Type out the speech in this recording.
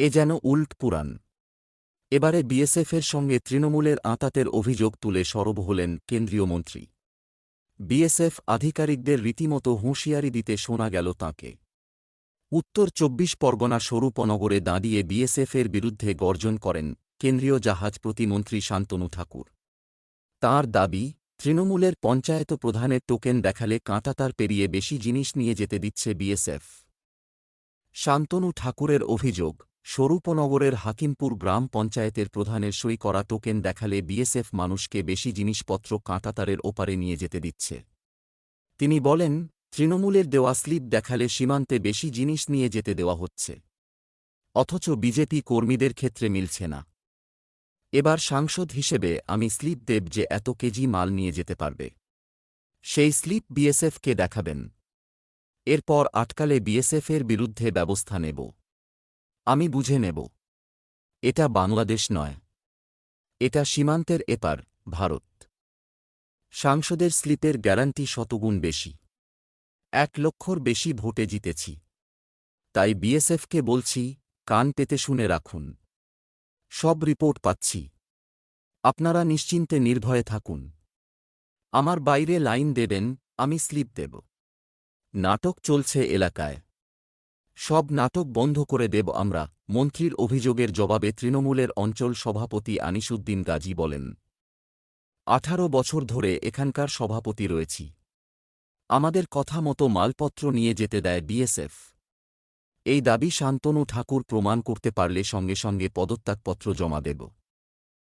এ যেন উল্ট পুরাণ। এবারে বিএসএফের সঙ্গে তৃণমূলের আঁতাতের অভিযোগ তুলে সরব হলেন কেন্দ্রীয় মন্ত্রী। বিএসএফ আধিকারিকদের রীতিমতো হুঁশিয়ারি দিতে শোনা গেল তাঁকে। উত্তর চব্বিশ পরগনা স্বরূপনগরে দাঁড়িয়ে বিএসএফের বিরুদ্ধে গর্জন করেন কেন্দ্রীয় জাহাজ প্রতিমন্ত্রী শান্তনু ঠাকুর। তাঁর দাবি, তৃণমূলের পঞ্চায়েত প্রধানের টোকেন দেখালে কাঁটাতার পেরিয়ে বেশি জিনিস নিয়ে যেতে দিচ্ছে বিএসএফ। শান্তনু ঠাকুরের অভিযোগ স্বরূপনগরের হাকিমপুর গ্রাম পঞ্চায়েতের প্রধানের সই করা টোকেন দেখালে বিএসএফ মানুষকে বেশি জিনিসপত্র কাঁটাতারের ওপারে নিয়ে যেতে দিচ্ছে। তিনি বলেন, তৃণমূলের দেওয়া স্লিপ দেখালে সীমান্তে বেশি জিনিস নিয়ে যেতে দেওয়া হচ্ছে। অথচ বিজেপি কর্মীদের ক্ষেত্রে মিলছে না। এবার সাংসদ হিসেবে আমি স্লিপ দেব যে এত কেজি মাল নিয়ে যেতে পারবে। সেই স্লিপ বিএসএফকে দেখাবেন। এরপর আটকালে বিএসএফের বিরুদ্ধে ব্যবস্থা নেব। আমি বুঝে নেব। এটা বাংলাদেশ নয়। এটা সীমান্তের এপার, ভারত। সাংসদের স্লিপের গ্যারান্টি শতগুণ বেশি। এক লক্ষর বেশি ভোটে জিতেছি। তাই বিএসএফকে বলছি, কান পেতে শুনে রাখুন। সব রিপোর্ট পাচ্ছি। আপনারা নিশ্চিন্তে নির্ভয়ে থাকুন। আমার বাইরে লাইন দেবেন, আমি স্লিপ দেব। নাটক চলছে এলাকায়। সব নাটক বন্ধ করে দেব আমরা, মন্ত্রীর অভিযোগের জবাবে তৃণমূলের অঞ্চল সভাপতি আনিসুদ্দিন গাজী বলেন। আঠারো বছর ধরে এখানকার সভাপতি রয়েছি। আমাদের কথা মতো মালপত্র নিয়ে যেতে দেয় বিএসএফ। এই দাবি শান্তনু ঠাকুর প্রমাণ করতে পারলে সঙ্গে সঙ্গে পদত্যাগপত্র জমা দেব।